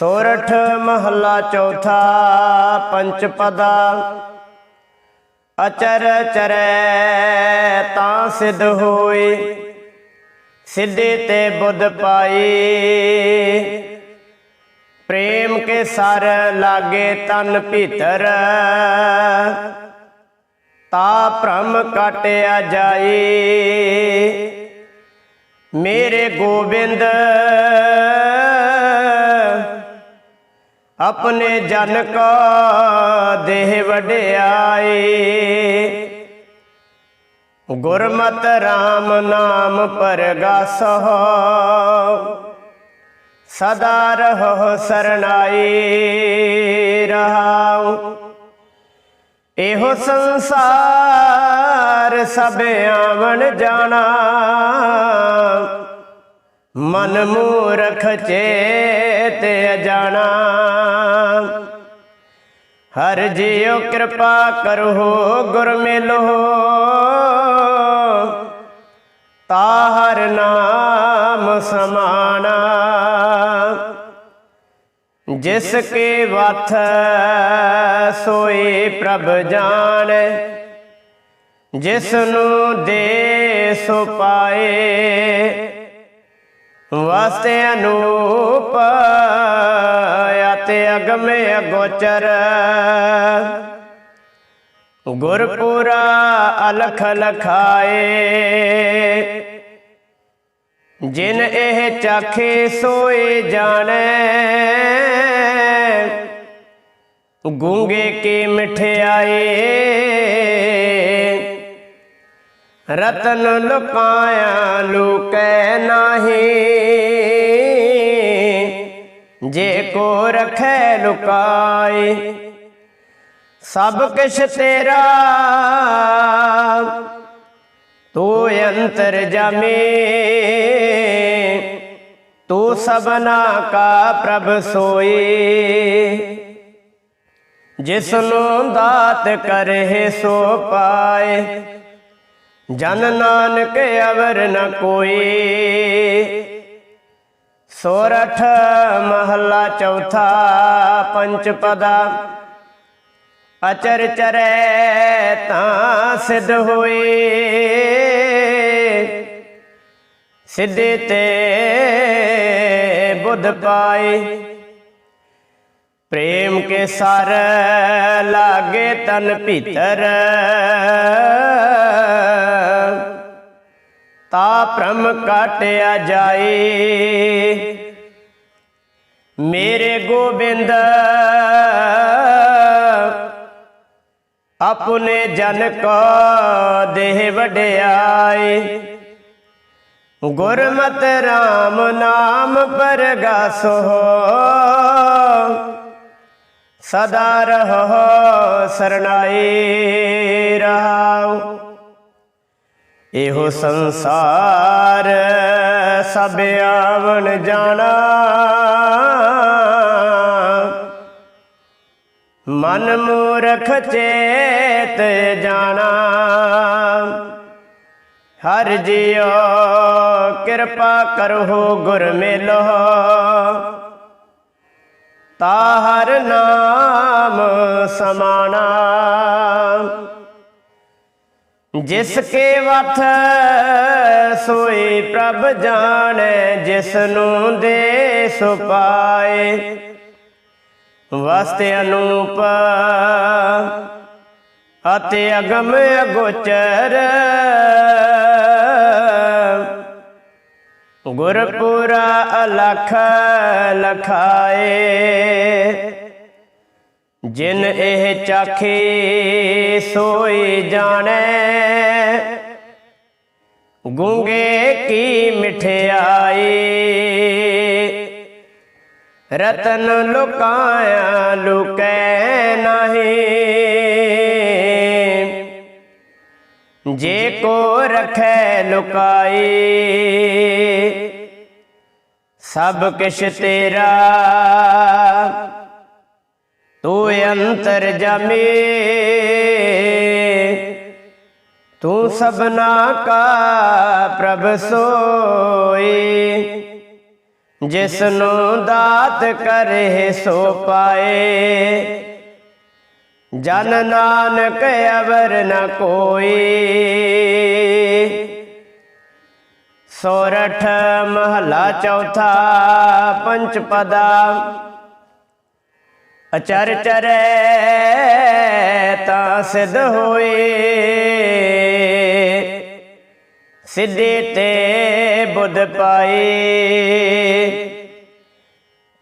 ਸੋਰਠ ਮਹੱਲਾ ਚੌਥਾ ਪੰਚ ਪਦਾ। ਅਚਰ ਚਰੈ ਤਾਂ ਸਿਧ ਹੋਈ, ਸਿੱਧੇ ਤੇ ਬੁੱਧ ਪਾਈ। ਪ੍ਰੇਮ ਕੇ ਸਰ ਲਾਗੇ ਤਨ ਭੀਤਰ, ਤਾ ਭ੍ਰਮ ਕਾਟਿਆ ਜਾਈ। ਮੇਰੇ ਗੋਬਿੰਦ ਆਪਣੇ ਜਨ ਕੋ ਦੇਹ ਵਡਿਆਏ। ਗੁਰਮਤ RAM ਨਾਮ ਪਰਗਾਸੋ ਸਦਾ ਰਹੋ ਸਰਣਾਈ ਰਹਾਉ। ਇਹੋ ਸੰਸਾਰ ਸਭ ਆਵਣ ਜਾਣਾ। ਮਨ ਮੂਰਖ ਚੇਤ ਅਜਾਣਾ। ਹਰ ਜੀਉ ਕਿਰਪਾ ਕਰੋ ਗੁਰ ਮਿਲੋ ਤਾ ਨਾਮ ਸਮਾਣਾ। ਜਿਸ ਕੇ ਵਥ ਸੋਈ ਪ੍ਰਭ ਜਾਣ। ਜਿਸ ਨੂੰ ਦੇ ਸੋ ਪਾਏ ਵਾਸਤੇ ਅਨੂਪ ਅਤੇ ਅਗਮੇ ਅਗੋਚਰ। ਗੁਰਪੁਰਾ ਅਲਖ ਲਖਾਏ। ਜਿਨ ਇਹ ਚਾਖੇ ਸੋਏ ਜਾਣੈ। ਗੂੰਗੇ ਕੀ ਮਠਿਆਏ। ਰਤਨ ਲੁਕਾਇਆ ਲੁਕੈ ਨਾਹੀ। ਜੇ ਕੋ ਰਖੈ ਲੁਕਾਏ ਸਭ ਕਿਛ ਤੇਰਾ। ਤੂੰ ਅੰਤਰ ਜਮੇ, ਤੂੰ ਸਭਨਾ ਕਾ ਪ੍ਰਭ ਸੋਏ ਜਿਸ ਨੂੰ ਦਾਤ ਕਰੇ ਸੋ ਪਾਏ। ਜਨ ਨਾਨਕ ਅਵਰ ਨ ਕੋਈ। ਸੋਰਠ ਮਹੱਲਾ ਚੌਥਾ ਪੰਚ ਪਦਾ। ਅਚਰ ਚਰੈ ਤਾਂ ਸਿਧ ਹੋਏ। ਸਿੱਧੇ ਤੇ ਬੁੱਧ ਪਾਏ। ਪ੍ਰੇਮ ਕੇ ਸਰ ਲਾਗੇ ਤਨ ਭੀਤਰ। ਤਾ ਭ੍ਰਮ ਕਾਟਿਆ ਜਾਏ। ਮੇਰੇ ਗੋਬਿੰਦ ਆਪਣੇ ਜਨ ਕੋ ਦੇਹ ਵਡਿਆਈ ਗੁਰਮਤਿ RAM ਨਾਮ ਪਰਗਾਸੋ। ਸਦਾ ਰਹੋ, ਸਰਣਾਈ ਰਹਾਉ। ਇਹੋ ਸੰਸਾਰ ਸਭ ਆਵਣ ਜਾਣਾ। ਮਨ ਮੂਰਖ ਚੇਤ ਜਾਣਾ। ਹਰ ਜਿਉ ਕਿਰਪਾ ਕਰੋ ਗੁਰ ਮਿਲੋ। ਸਮਾਣਾ। ਜਿਸ ਕੇ ਵਥ ਸੋਈ ਪ੍ਰਭ ਜਾਣੈ ਜਿਸ ਨੂੰ ਦੇ ਸੋ ਪਾਏ। ਵਸਤੇ ਅਨੂਪ ਅਤੇ ਅਗਮ ਅਗੋਚਰ। ਗੁਰਪੁਰਾ ਅਲਖ ਲਖਾਏ। ਜਿਨ ਇਹ ਚਾਖੇ ਸੋਈ ਜਾਣੈ। ਗੁੰਗੇ ਕੀ ਮਠਿਆਈ ਰਤਨ ਲੁਕਾਇਆ ਲੁਕੈ ਨਹੀਂ। ਜੇ ਕੋ ਰਖੈ ਲੁਕਾਈ ਸਭ ਕਿਛ ਤੇਰਾ। ਤੂੰ ਅੰਤਰ ਜਾਮੇ ਤੂੰ ਸਭਨਾ ਕਾ ਪ੍ਰਭ ਸੋਈ ਜਿਸ ਨੂੰ ਦਾਤ ਕਰੇ ਸੋ ਪਾਏ। ਜਨ ਨਾਨਕ ਅਵਰ ਨ ਕੋਈ ਸੋਰਠ ਮਹਲਾ ਚੌਥਾ ਪੰਚ ਪਦਾ। ਅਚਰ ਚਰੈ ਤਾਂ ਸਿਧ ਹੋਏ। ਸਿੱਧੇ ਤੇ ਬੁੱਧ ਪਾਏ।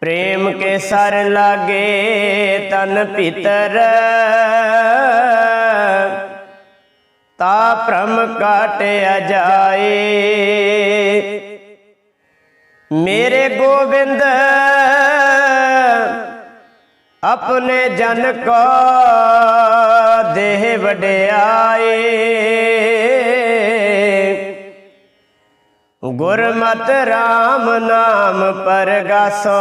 ਪ੍ਰੇਮ ਕੇ ਸਰ ਲਾਗੇ ਤਨ ਭੀਤਰ ਤਾ ਭ੍ਰਮ ਕਾਟਿਆ ਜਾਏ। ਮੇਰੇ ਗੋਬਿੰਦ ਆਪਣੇ ਜਨ ਕੋ ਦੇਹ ਵਡਿਆਏ। ਗੁਰਮਤ RAM ਨਾਮ ਪਰਗਾਸੋ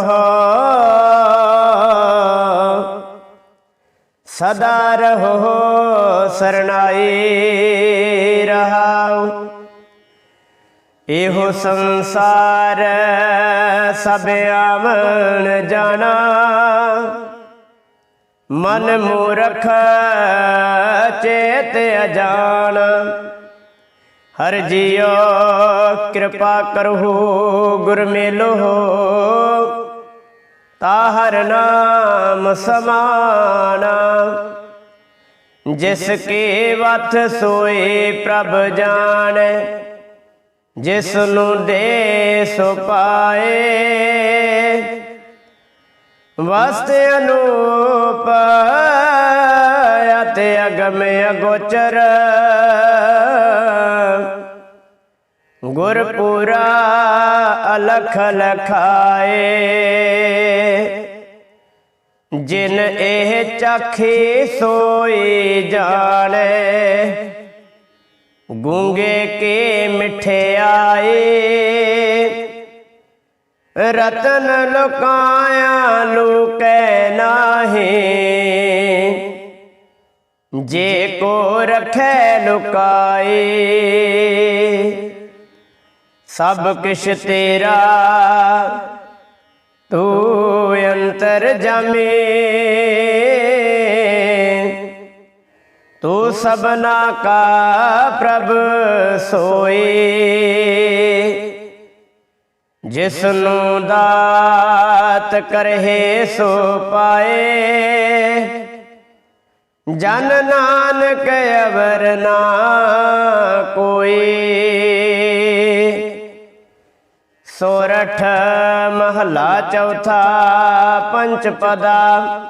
ਸਦਾ ਰਹੋ ਸਰਣਾਈ ਰਹਾਉ। ਇਹੋ ਸੰਸਾਰ ਸਭ ਆਵਣ ਜਾਣਾ। ਮਨ ਮੂਰਖ ਚੇਤ ਅਜਾਣ। ਹਰ ਜੀਓ ਕਿਰਪਾ ਕਰੋ ਗੁਰ ਮੇਲੋ ਤਾਹਰ ਨਾਮ ਸਮਾਨਾ। ਜਿਸ ਕੀ ਵਥ ਸੋਈ ਪ੍ਰਭ ਜਾਣੈ ਜਿਸ ਨੂੰ ਦੇ ਸੋ ਪਾਏ। ਵਾਸਤੇ ਅਨੂਪ ਤੇ ਅਗਮ ਅਗੋਚਰ। ਗੁਰਪੁਰਾ ਅਲਖ ਲਖਾਏ। ਜਿਨ ਇਹ ਚਾਖੀ ਸੋਈ ਜਾਣੇ। ਗੂੰਗੇ ਕੇ ਮਿਠਿਆਏ ਰਤਨ ਲੁਕਾਇਆ ਲੁਕੈ ਨਾਹੀ। ਜੇ ਕੋ ਰਖੈ ਲੁਕਾਏ ਸਭ ਕਿਛ ਤੇਰਾ। ਤੂੰ ਅੰਤਰ ਜਮੇ। ਤੂੰ ਸਭਨਾ ਕਾ ਪ੍ਰਭ ਸੋਏ ਜਿਸ ਨੂੰ ਦਾਤ ਕਰਹਿ ਸੋ ਪਾਏ। ਜਨ ਨਾਨਕ ਅਵਰ ਨਾ ਕੋਈ। ਸੋਰਠ ਮਹਲਾ ਚੌਥਾ ਪੰਚ ਪਦਾ।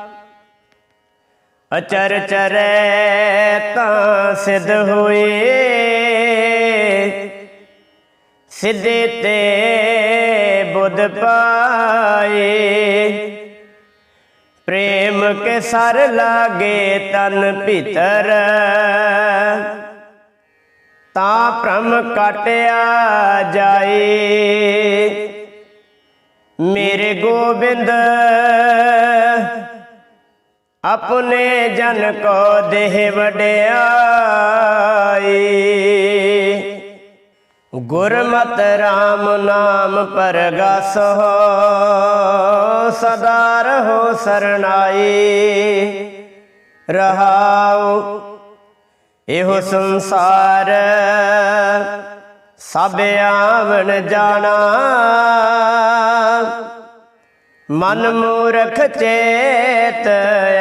ਅਚਰ ਚਰੈ ਤਾਂ ਸਿਧ ਹੋਏ। ਸਿੱਧੇ ਤੇ ਬੁੱਧ ਪਾਏ। ਪ੍ਰੇਮ ਕੇ ਸਰ ਲਾਗੇ ਤਨ ਭੀਤਰ। ਤਾਂ ਭ੍ਰਮ ਕਾਟਿਆ ਜਾਏ। ਮੇਰੇ ਗੋਬਿੰਦ, ਆਪਣੇ ਜਨ ਕੋ ਦੇਹ ਵਡਿਆਈ ਗੁਰਮਤਿ RAM ਨਾਮ ਪਰਗਾਸੋ ਸਦਾ ਰਹੋ ਸਰਣਾਈ। ਰਹਾਉ, ਇਹੋ ਸੰਸਾਰ, ਸਭ ਆਵਣ ਜਾਣਾ। ਮਨ ਮੂਰਖ ਚੇਤ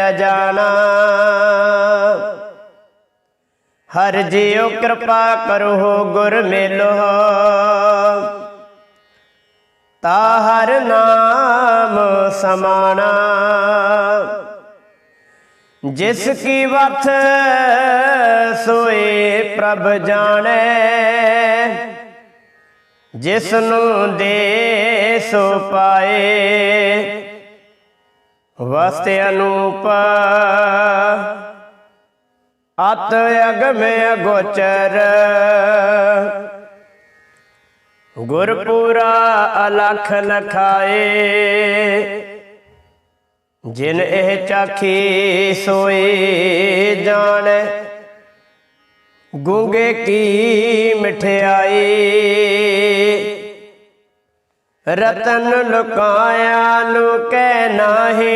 ਅਜਾਣਾ। ਹਰ ਜੀਉ ਕਿਰਪਾ ਕਰੋ ਗੁਰ ਤਾ ਹਰ ਨਾਮ ਸਮਾਣਾ। ਜਿਸ ਕੀ ਵਥ ਸੋਏ ਪ੍ਰਭ ਜਾਣੈ। ਜਿਸ ਨੂੰ ਦੇ ਸੋ ਪਾਏ। ਵਸਤ ਅਨੂਪ ਅਤ ਅਗਮ ਅਗੋਚਰ। ਗੁਰਪੂਰਾ ਅਲਖ ਲਖਾਏ ਜਿਨ ਇਹ ਚਾਖੀ ਸੋਈ ਜਾਣੈ, ਗੂੰਗੇ ਕੀ ਮਠਿਆਈ ਰਤਨ ਲੁਕਾਇਆ ਲੁਕੈ ਨਾਹੀ।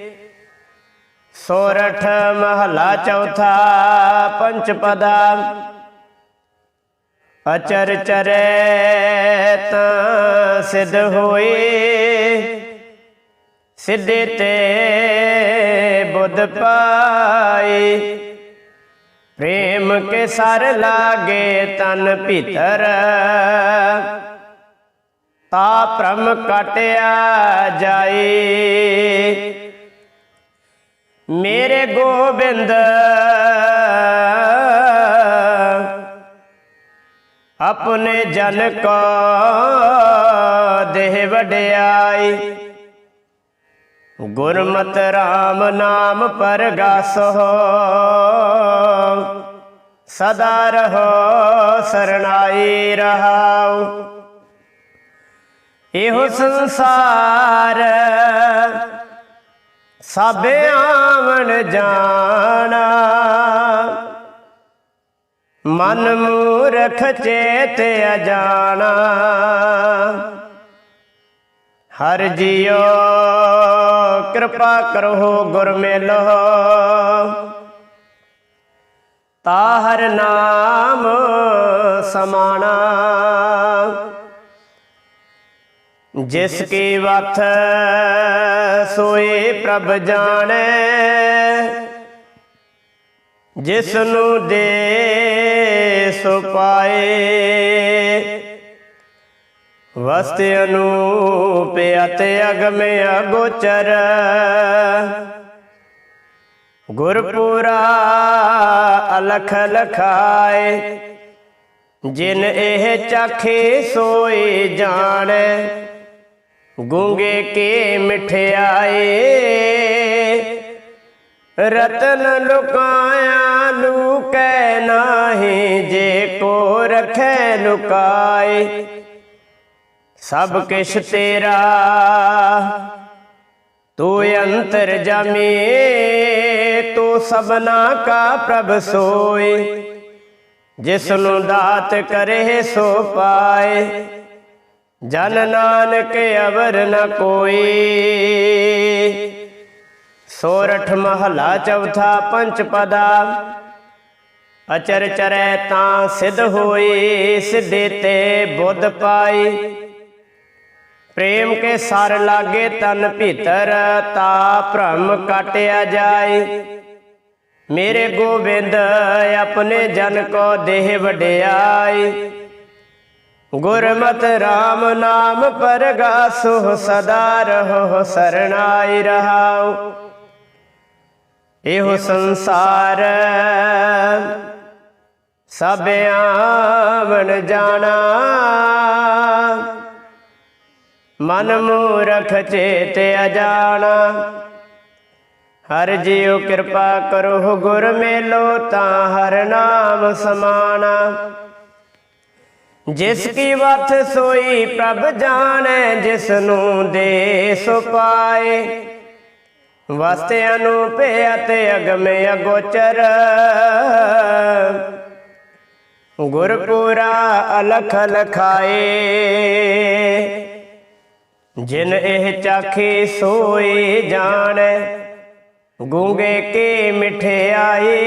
ਸੋਰਠ ਮਹਲਾ ਚੌਥਾ ਪੰਚ ਪਦਾ। ਅਚਰ ਚਰੈ ਤਾਂ ਸਿਧ ਹੋਏ ਸਿੱਧੇ ਤੇ ਬੁੱਧ ਪਾਈ। ਪ੍ਰੇਮ ਕੇ ਸਰ ਲਾਗੇ ਤਨ ਭੀਤਰ। ਤਾ ਭ੍ਰਮ ਕਟਿਆ ਜਾਏ ਮੇਰੇ ਗੋਬਿੰਦ। ਆਪਣੇ ਜਨ ਕੋ ਦੇਹ ਵਡਿਆਈ। ਗੁਰਮਤ RAM ਨਾਮ ਪਰਗਾਸੋ। ਸਦਾ ਰਹੋ ਸਰਣਾਈ ਰਹਾਉ। ਇਹੋ ਸੰਸਾਰ ਸਭ ਆਵਣ ਜਾਣਾ। ਮਨ ਮੂਰਖ ਚੇਤ ਅਜਾਣਾ। ਹਰ ਜੀਓ ਕਿਰਪਾ ਕਰੋ ਗੁਰ ਮੇਲੋ। ਤਾਹਰ ਨਾਮ ਸਮਾਣਾ। ਜਿਸ ਕੀ ਵਥ ਸੋਏ ਪ੍ਰਭ ਜਾਣੈ। ਜਿਸ ਨੂੰ ਦੇ ਸੋ ਪਾਏ। ਵਸਤ ਅਨੂਪ ਅਤ ਅਗਮ ਅਗੋਚਰ। ਗੁਰਪੂਰਾ ਅਲਖ ਲਖਾਏ। ਜਿਨ ਇਹ ਚਾਖੇ ਸੋਏ ਜਾਣੈ। ਗੂੰਗੇ ਕੇ ਮਠਿਆਏ? ਰਤਨ ਲੁਕਾਇਆ ਲੂਕੈ ਨਾਹੀ, ਜੇ ਕੋ ਰਖੈ ਲੁਕਾਏ। ਸਭ ਕਿਛ ਤੇਰਾ, ਤੂੰ ਅੰਤਰ ਜਾਮੇ, ਤੂੰ ਸਭਨਾ ਕਾ ਪ੍ਰਭ ਸੋਏ। ਜਿਸ ਨੂੰ ਦਾਤ ਕਰੇ ਸੋ ਪਾਏ। ਜਨ ਨਾਨਕ ਅਵਰ ਨ ਕੋਈ। ਸੋਰਠ ਮਹਲਾ ਚੌਥਾ ਪੰਚ ਪਦਾ। ਅਚਰ ਚਰੈ ਤਾਂ ਸਿਧ ਹੋਈ, ਸਿੱਧੇ ਤੇ ਬੁੱਧ ਪਾਈ। ਪ੍ਰੇਮ ਕੇ ਸਰ ਲਾਗੇ ਤਨ ਭੀਤਰ, ਤਾ ਭ੍ਰਮ ਕਾਟਿਆ ਜਾਏ ਮੇਰੇ ਗੋਬਿੰਦ, ਆਪਣੇ ਜਨ ਕੋ ਦੇਹ ਵਡਿਆਈ। ਗੁਰਮਤ RAM ਨਾਮ ਪਰਗਾਸੋ, ਸਦਾ ਰਹੋ, ਸਰਣਾਈ ਰਹਾਉ। ਇਹੋ ਸੰਸਾਰ ਸਭ ਆਵਣ ਜਾਣਾ। ਮਨ ਮੂਰਖ ਚੇਤ ਅਜਾਣਾ। ਹਰ ਜੀਉ ਕਿਰਪਾ ਕਰੋ, ਗੁਰ ਮੇਲੋ ਤਾਂ ਹਰ ਨਾਮ ਸਮਾਣਾ। ਜਿਸ ਕੀ ਵਥ ਸੋਈ ਪ੍ਰਭ ਜਾਣੈ ਜਿਸ ਨੂੰ ਦੇ ਸੋ ਪਾਏ ਵਸਤ ਅਨੂਪ ਅਤੇ ਅਗਮ ਅਗੋਚਰ। ਗੁਰਪੂਰਾ ਅਲਖ ਲਖਾਏ। ਜਿਨ ਇਹ ਚਾਖੀ ਸੋਈ ਜਾਣੈ, ਗੂੰਗੇ ਕੇ ਮਿਠਿਆਏ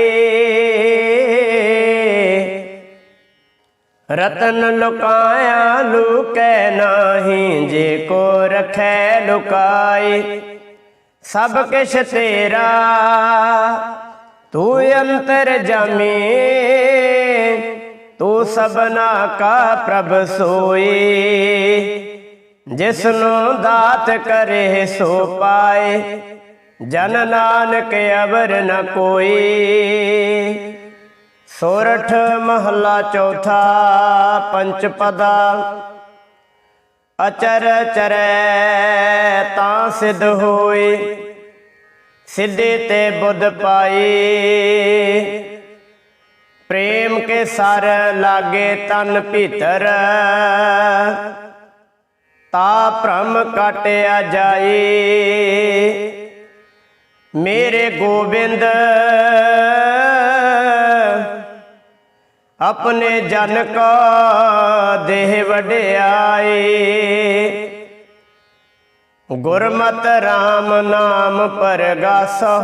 ਰਤਨ ਲੁਕਾਇਆ ਲੁਕੈ ਨਾਹੀ, ਜੇ ਕੋ ਰਖੈ ਲੁਕਾਈ, ਸਭ ਕਿਛ ਤੇਰਾ। ਤੂੰ ਅੰਤਰ ਜਾਮੀ, ਤੂੰ ਸਭਨਾ ਕਾ ਪ੍ਰਭ ਸੋਈ। ਜਿਸ ਨੂੰ ਦਾਤ ਕਰੇ ਸੋ ਪਾਏ, ਜਨ ਨਾਨਕ ਅਵਰ ਨ ਕੋਈ। ਸੋਰਠ ਮਹੱਲਾ ਚੌਥਾ ਪੰਚ ਪਦਾ। ਅਚਰ ਚਰੈ ਤਾਂ ਸਿਧ ਹੋਈ, ਸਿੱਧੇ ਤੇ ਬੁੱਧ ਪਾਈ। ਪ੍ਰੇਮ ਕੇ ਸਰ ਲਾਗੇ ਤਨ ਭੀਤਰ, ਤਾ ਭ੍ਰਮ ਕਾਟਿਆ ਜਾਈ। ਮੇਰੇ ਗੋਬਿੰਦ ਆਪਣੇ ਜਨ ਕਾ ਦੇਹ ਵਡਿਆਏ। ਗੁਰਮਤ RAM ਨਾਮ ਪਰਗਾਸੋ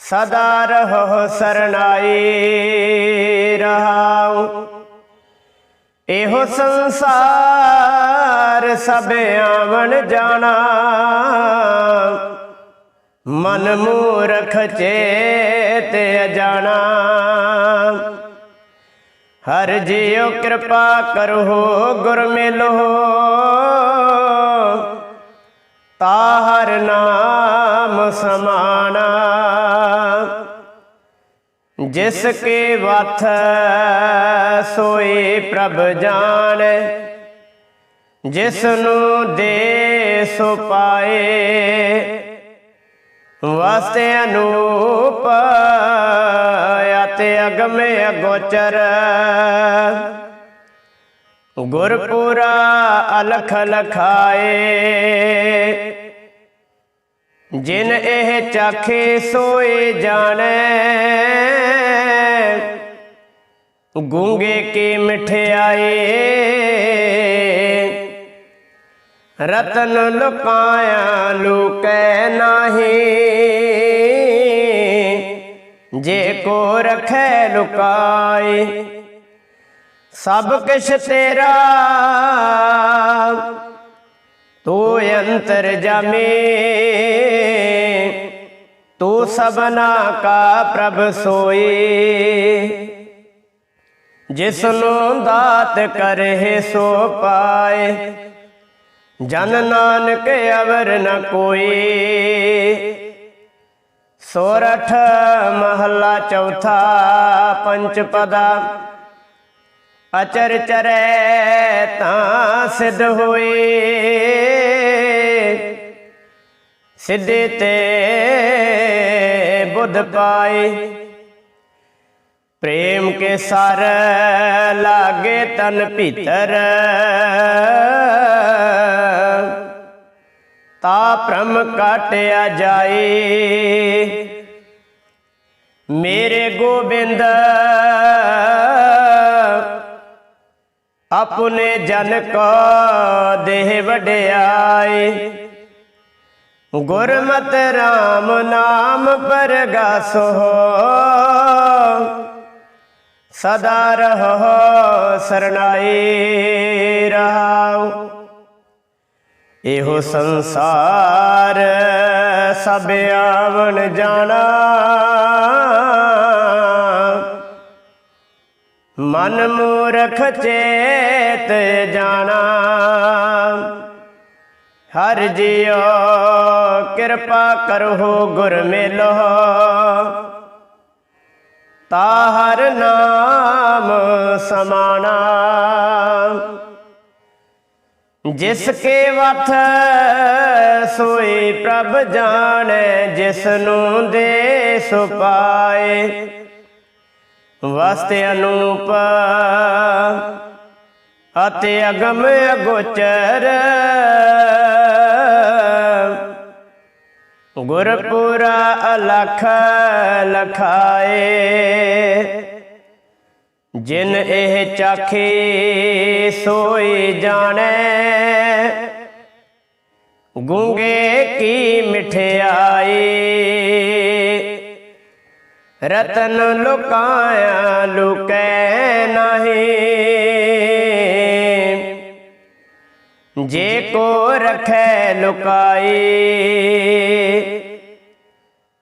ਸਦਾ ਰਹੋ ਸਰਣਾਈ ਰਹਾਉ। ਇਹੋ ਸੰਸਾਰ ਸਭ ਆਵਣ ਜਾਣਾ। ਮਨ ਮੂਰਖ ਚੇਤ ਅਜਾਣਾ। ਹਰ ਜੀਉ ਕਿਰਪਾ ਕਰੋ ਗੁਰ ਮਿਲੋ ਤਾ ਹਰ ਨਾਮ ਸਮਾਣਾ। ਜਿਸ ਕੇ ਵਥ ਸੋਈ ਪ੍ਰਭ ਜਾਣ। ਜਿਸ ਨੂੰ ਦੇ ਸੋ ਪਾਏ ਵਾਸਤੇ ਅਨੂਪ ਅਤੇ ਅਗਮੇ ਅਗੋਚਰ। ਗੁਰਪੁਰਾ ਅਲਖ ਲਖਾਏ। ਜਿਨ ਇਹ ਚਾਖੇ ਸੋਏ ਜਾਣੈ। ਗੂੰਗੇ ਕੀ ਮਠਿਆਏ। ਰਤਨ ਲੁਕਾਇਆ ਲੁਕੈ ਨਾਹੀ। ਜੇ ਕੋ ਰਖੈ ਲੁਕਾਏ, ਸਭ ਕਿਛ ਤੇਰਾ। ਤੂੰ ਅੰਤਰ ਜਾਮੇ, ਤੂੰ ਸਭਨਾ ਕਾ ਪ੍ਰਭ ਸੋਏ। ਜਿਸ ਨੂੰ ਦਾਤ ਕਰੇ ਸੋ ਪਾਏ, ਜਨ ਨਾਨਕ ਅਵਰ ਨ ਕੋਈ ਸੋਰਠ ਮਹੱਲਾ ਚੌਥਾ ਪੰਚ ਪਦਾ। ਅਚਰ ਚਰੈ ਤਾਂ ਸਿਧ ਹੋਈ। ਸਿੱਧੇ ਤੇ ਬੁੱਧ ਪਾਈ। ਪ੍ਰੇਮ ਕੇ ਸਰ ਲਾਗੇ ਤਨ ਭੀਤਰ। ਭ੍ਰਮ ਕਾਟਿਆ ਜਾਏ। ਮੇਰੇ ਗੋਬਿੰਦ, ਆਪਣੇ ਜਨ ਕੋ ਦੇਹ ਵਡਿਆਈ ਗੁਰਮਤਿ RAM ਨਾਮ ਪਰਗਾਸੋ। ਸਦਾ ਰਹੋ ਸਰਨਾਏ ਰਹਾਉ। ਇਹੋ ਸੰਸਾਰ ਸਭ ਆਵਣ ਜਾਣਾ। ਮਨ ਮੂਰਖ ਚੇਤ ਜਾਣਾ। ਹਰ ਜਿਉ ਕਿਰਪਾ ਕਰੋ ਗੁਰ ਮਿਲੋ। ਤਾ ਹਰ ਨਾਮ ਸਮਾਣਾ। ਜਿਸ ਕੇ ਵਥ ਸੋਈ ਪ੍ਰਭ ਜਾਣੈ ਜਿਸ ਨੂੰ ਦੇ ਸੋ ਪਾਏ ਵਸਤੇ ਅਨੂਪ ਅਤੇ ਅਗਮ ਅਗੋਚਰ ਗੁਰਪੁਰਾ ਅਲਖ ਲਖਾਏ। ਜਿਨ ਇਹ ਚਾਖੇ ਸੋਈ ਜਾਣੈ। ਗੁੰਗੇ ਕੀ ਮਠਿਆਈ ਰਤਨ ਲੁਕਾਇਆ ਲੁਕੈ ਨਹੀਂ। ਜੇ ਕੋ ਰਖੈ ਲੁਕਾਈ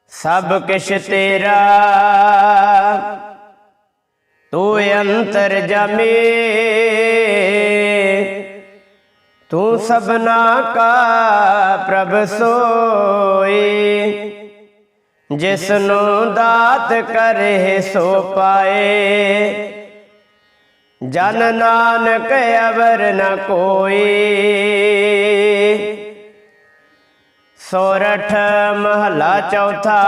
ਸਭ ਕਿਛ ਤੇਰਾ। ਅੰਤਰ ਜਾਮੇ। ਤੂੰ ਸਭਨਾ ਕਾ ਪ੍ਰਭ ਸੋਈ ਜਿਸ ਨੂੰ ਦਾਤ ਕਰੇ ਸੋ ਪਾਏ। ਜਨ ਨਾਨਕ ਅਵਰ ਨ ਕੋਈ ਸੋਰਠ ਮਹਲਾ ਚੌਥਾ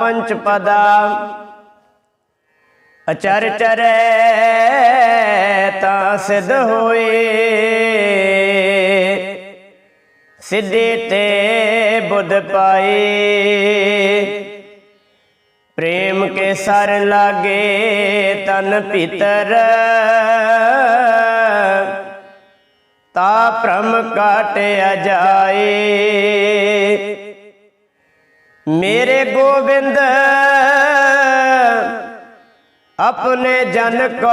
ਪੰਚ ਪਦਾ ਅਚਰ ਚਰੈ ਤਾਂ ਸਿਧ ਹੋਏ। ਸਿੱਧੇ ਤੇ ਬੁੱਧ ਪਾਏ। ਪ੍ਰੇਮ ਕੇ ਸਰ ਲਾਗੇ ਤਨ ਭੀਤਰ। ਤਾ ਭ੍ਰਮ ਕਾਟਿਆ ਜਾਏ। ਮੇਰੇ ਗੋਬਿੰਦ ਆਪਣੇ ਜਨ ਕੋ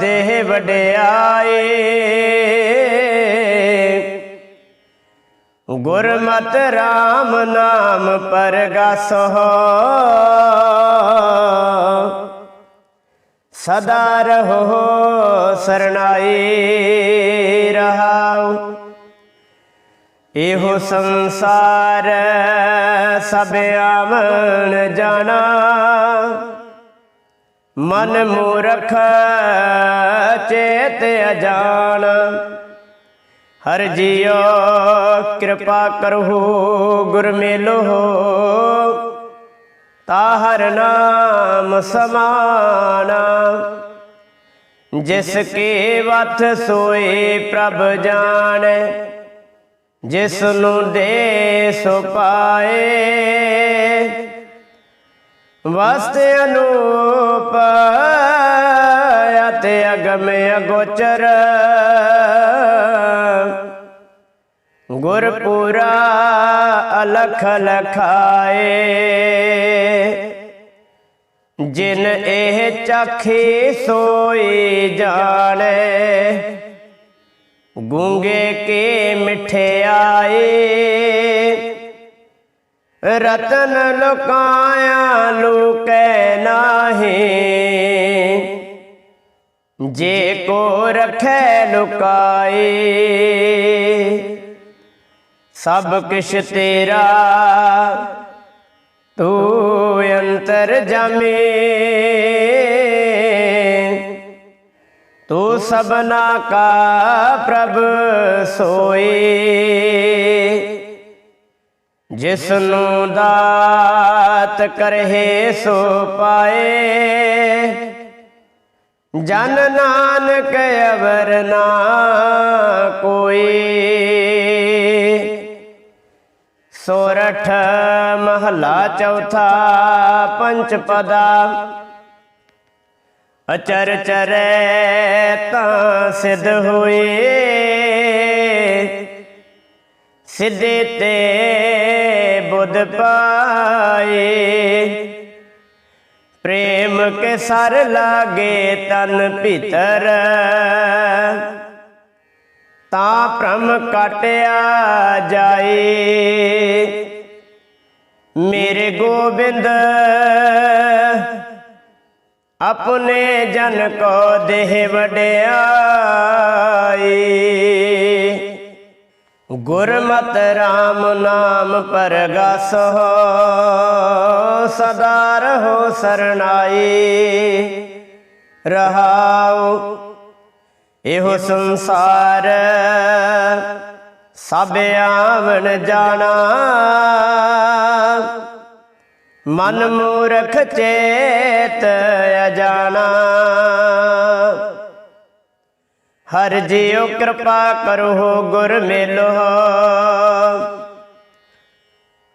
ਦੇਹ ਵਡਿਆਏ। ਗੁਰਮਤ RAM ਨਾਮ ਪਰਗਾਸੋ। ਸਦਾ ਰਹੋ ਸਰਣਾਈ ਰਹਾਉ। ਇਹੋ ਸੰਸਾਰ ਸਭ ਆਵਣ ਜਾਣਾ। ਮਨ ਮੂਰਖ, ਚੇਤ ਅਜਾਨ ਹਰ ਜੀਓ ਕਿਰਪਾ ਕਰੋ ਗੁਰ ਮੇਲੋ ਤਾ ਹਰ ਨਾਮ ਸਮਾਨਾ। ਜਿਸ ਕੇ ਵਤ ਸੋਏ ਪ੍ਰਭ ਜਾਣੈ ਜਿਸ ਨੂੰ ਦੇ ਸੋ ਪਾਏ। ਵਾਸਤੇ ਅਨੂਪ ਅਤ ਅਗਮ ਅਗੋਚਰ। ਗੁਰਪੁਰਾ ਅਲਖ ਲਖਾਏ। ਜਿਨ ਇਹ ਚਾਖੀ ਸੋਈ ਜਾਣੇ। ਗੂੰਗੇ ਕੇ ਮਿਠਿਆਏ ਰਤਨ ਲੁਕਾਇਆ ਲੁਕੈ ਨਾਹੀ। ਜੇ ਕੋ ਰਖੈ ਲੁਕਾਏ, ਸਭ ਕਿਛ ਤੇਰਾ। ਤੂੰ ਅੰਤਰ ਜਾਮੇ। ਤੂੰ ਸਭਨਾ ਕਾ ਪ੍ਰਭ ਸੋਏ। ਜਿਸ ਨੂੰ ਦਾਤ ਕਰਹਿ ਸੋ ਪਾਏ। ਜਨ ਨਾਨਕ ਅਵਰ ਨਾ ਕੋਈ। ਸੋਰਠ ਮਹਲਾ ਚੌਥਾ ਪੰਚ ਪਦਾ। ਅਚਰ ਚਰੈ ਤਾਂ ਸਿਧ ਹੋਏ। ਸਿੱਧੇ ਤੇ ਬੁੱਧ ਪਾਏ। ਪ੍ਰੇਮ ਕੇ ਸਰ ਲਾਗੇ ਤਨ ਭੀਤਰ। ਤਾਂ ਭ੍ਰਮ ਕਾਟਿਆ ਜਾਏ। ਮੇਰੇ ਗੋਬਿੰਦ, ਆਪਣੇ ਜਨ ਕੋ ਦੇਹ ਵਡਿਆਈ ਗੁਰਮਤ RAM ਨਾਮ ਪਰਗਾਸੋ ਸਦਾ ਰਹੋ ਸਰਣਾਈ। ਰਹਾਉ, ਇਹੋ ਸੰਸਾਰ, ਸਭ ਆਵਣ ਜਾਣਾ। ਮਨ ਮੂਰਖ ਚੇਤ ਅਜਾਣਾ। ਹਰ ਜੀਉ ਕਿਰਪਾ ਕਰੋ ਗੁਰ ਮੇਲੋ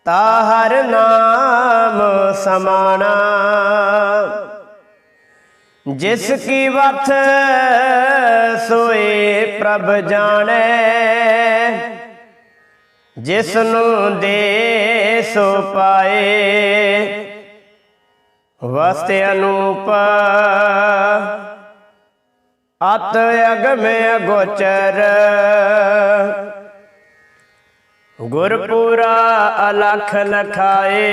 ਤਾ ਹਰ ਨਾਮ ਸਮਾਣਾ। ਜਿਸ ਕੀ ਵਥ ਸੋਏ ਪ੍ਰਭ ਜਾਣੈ। ਜਿਸ ਨੂੰ ਦੇ ਸੋ ਪਾਏ। ਵਸਤੇ ਅਨੂਪ ਅਤ ਅਗਮ ਅਗੋਚਰ। ਗੁਰਪੂਰਾ ਅਲਖ ਲਖਾਏ।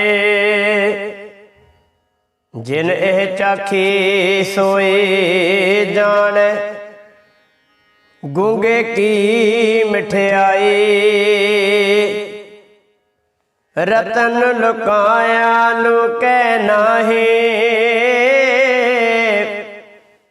ਜਿਨ ਇਹ ਚਾਖੀ ਸੋਈ ਜਾਣ, ਗੂੰਗੇ ਕੀ ਮਠਿਆਈ ਰਤਨ ਲੁਕਾਇਆ ਲੁਕੈ ਨਾਹੀ।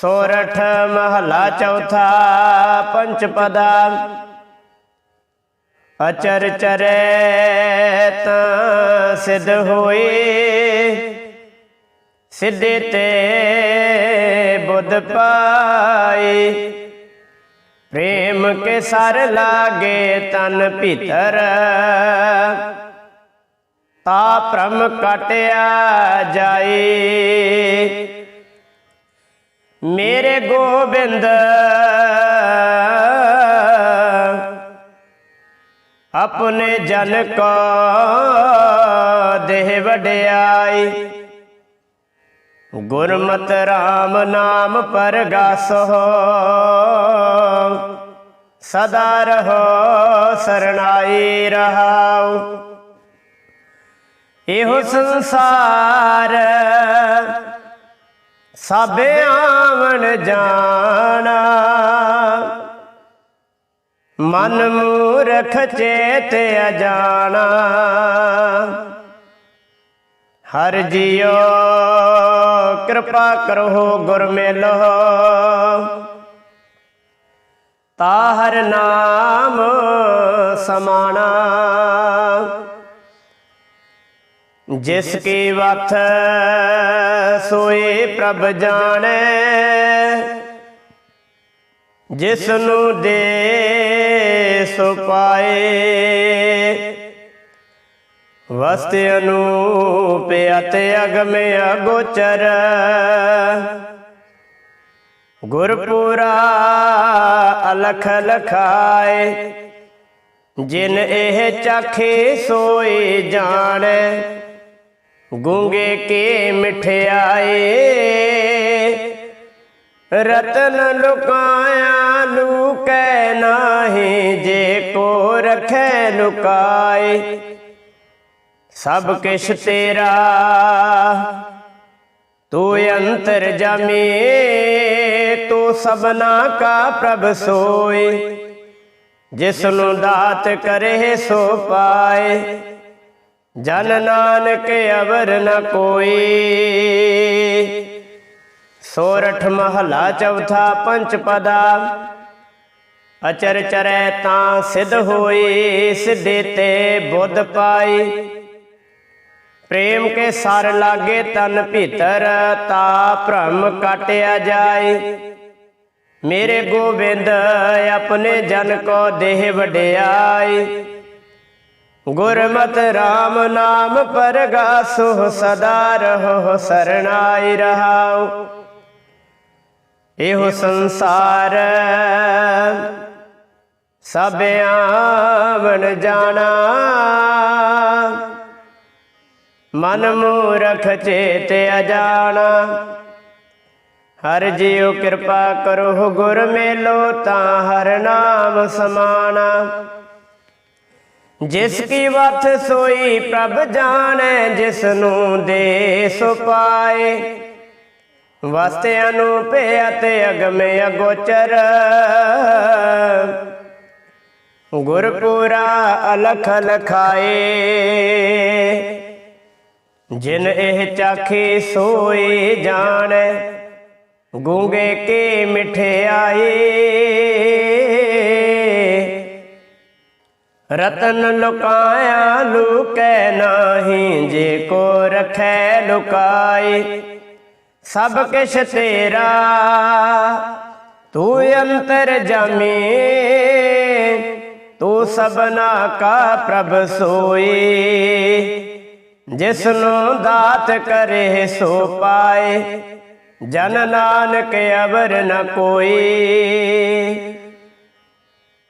ਸੋਰਠ ਮਹਲਾ ਚੌਥਾ ਪੰਚ ਪਦਾ। ਅਚਰ ਚਰੈ ਤਾਂ ਸਿਧ ਹੋਏ ਸਿੱਧੇ ਤੇ ਬੁੱਧ ਪਾਈ। ਪ੍ਰੇਮ ਕੇ ਸਰ ਲਾਗੇ ਤਨ ਭੀਤਰ। ਤਾ ਭ੍ਰਮ ਕਟਿਆ ਜਾਏ ਮੇਰੇ ਗੋਬਿੰਦ। ਆਪਣੇ ਜਨ ਕੋ ਦੇਹ ਵਡਿਆਈ। ਗੁਰਮਤ RAM ਨਾਮ ਪਰਗਾਸੋ। ਸਦਾ ਰਹੋ ਸਰਣਾਈ ਰਹਾਉ। ਇਹੋ ਸੰਸਾਰ ਸਭ ਆਵਣ ਜਾਣਾ। ਮਨ ਮੂਰਖ ਚੇਤ ਅਜਾਣਾ। ਹਰ ਜੀਓ ਕਿਰਪਾ ਕਰੋ ਗੁਰ ਮਿਲੋ। ਤਾਹਰ ਨਾਮ ਸਮਾਣਾ। ਜਿਸ ਕੀ ਵਥ ਸੋਏ ਪ੍ਰਭ ਜਾਣੈ। ਜਿਸ ਨੂੰ ਦੇ ਸੋ ਪਾਏ। ਵਸਤ ਅਨੂਪ ਅਤਿ ਅਗਮ ਅਗੋਚਰ। ਗੁਰਪੁਰਾ ਅਲਖ ਲਖਾਏ। ਜਿਨ ਇਹ ਚਾਖੇ ਸੋਏ ਜਾਣੈ। ਗੂੰਗੇ ਕੇ ਮਿਠਿਆਏ? ਰਤਨ ਲੁਕਾਇਆ ਲੁਕੈ ਨਾਹੀ ਜੇ ਕੋ ਰਖੈ ਲੁਕਾਏ। ਸਭ ਕਿਛ ਤੇਰਾ ਤੂੰ ਅੰਤਰ ਜਾਮੇ ਤੂੰ ਸਭਨਾ ਕਾ ਪ੍ਰਭ ਸੋਏ। ਜਿਸ ਨੂੰ ਦਾਤ ਕਰੇ ਸੋ ਪਾਏ। ਜਨ ਨਾਨਕ ਅਵਰ ਨ ਕੋਈ। ਸੋਰਠ ਮਹਲਾ ਚੌਥਾ ਪੰਚ ਪਦਾ। ਅਚਰ ਚਰੈ ਤਾਂ ਸਿਧ ਹੋਈ, ਸਿੱਧੇ ਤੇ ਬੁੱਧ ਪਾਈ। ਪ੍ਰੇਮ ਕੇ ਸਰ ਲਾਗੇ ਤਨ ਭੀਤਰ, ਤਾ ਭ੍ਰਮ ਕਾਟਿਆ ਜਾਏ ਮੇਰੇ ਗੋਬਿੰਦ, ਆਪਣੇ ਜਨ ਕੋ ਦੇਹ ਵਡਿਆਈ। ਗੁਰਮਤ RAM ਨਾਮ ਪਰਗਾਸੋ, ਸਦਾ ਰਹੋ, ਸਰਣਾਈ ਰਹਾਉ। ਇਹੋ ਸੰਸਾਰ ਸਭ ਆਵਣ ਜਾਣਾ। ਮਨ ਮੂਰਖ ਚੇਤ ਅਜਾਣਾ। ਹਰ ਜੀਉ ਕਿਰਪਾ ਕਰੋ, ਗੁਰ ਮੇਲੋ ਤਾਂ ਹਰ ਨਾਮ ਸਮਾਣਾ। ਜਿਸ ਕੀ ਵਥ ਸੋਈ ਪ੍ਰਭ ਜਾਣੈ ਜਿਸ ਨੂੰ ਦੇ ਸੋ ਪਾਏ। ਵਸਤ ਅਨੂਪ ਅਤੇ ਅਗਮ ਅਗੋਚਰ। ਗੁਰਪੂਰਾ ਅਲਖ ਲਖਾਏ। ਜਿਨ ਇਹ ਚਾਖੇ ਸੋਏ ਜਾਣੈ, ਗੂੰਗੇ ਕੇ ਮਿਠਿਆਈ ਰਤਨ ਲੁਕਾਇਆ ਲੁਕੈ ਨਾਹੀ, ਜੇ ਕੋ ਰਖੈ ਲੁਕਾਈ। ਸਭ ਕਿਛ ਤੇਰਾ, ਤੂੰ ਅੰਤਰ ਜਾਮੇ। ਤੂੰ ਸਭਨਾ ਕਾ ਪ੍ਰਭ ਸੋਈ। ਜਿਸ ਨੂੰ ਦਾਤ ਕਰੇ ਸੋ ਪਾਏ। ਜਨ ਨਾਨਕ ਅਵਰ ਨ ਕੋਈ।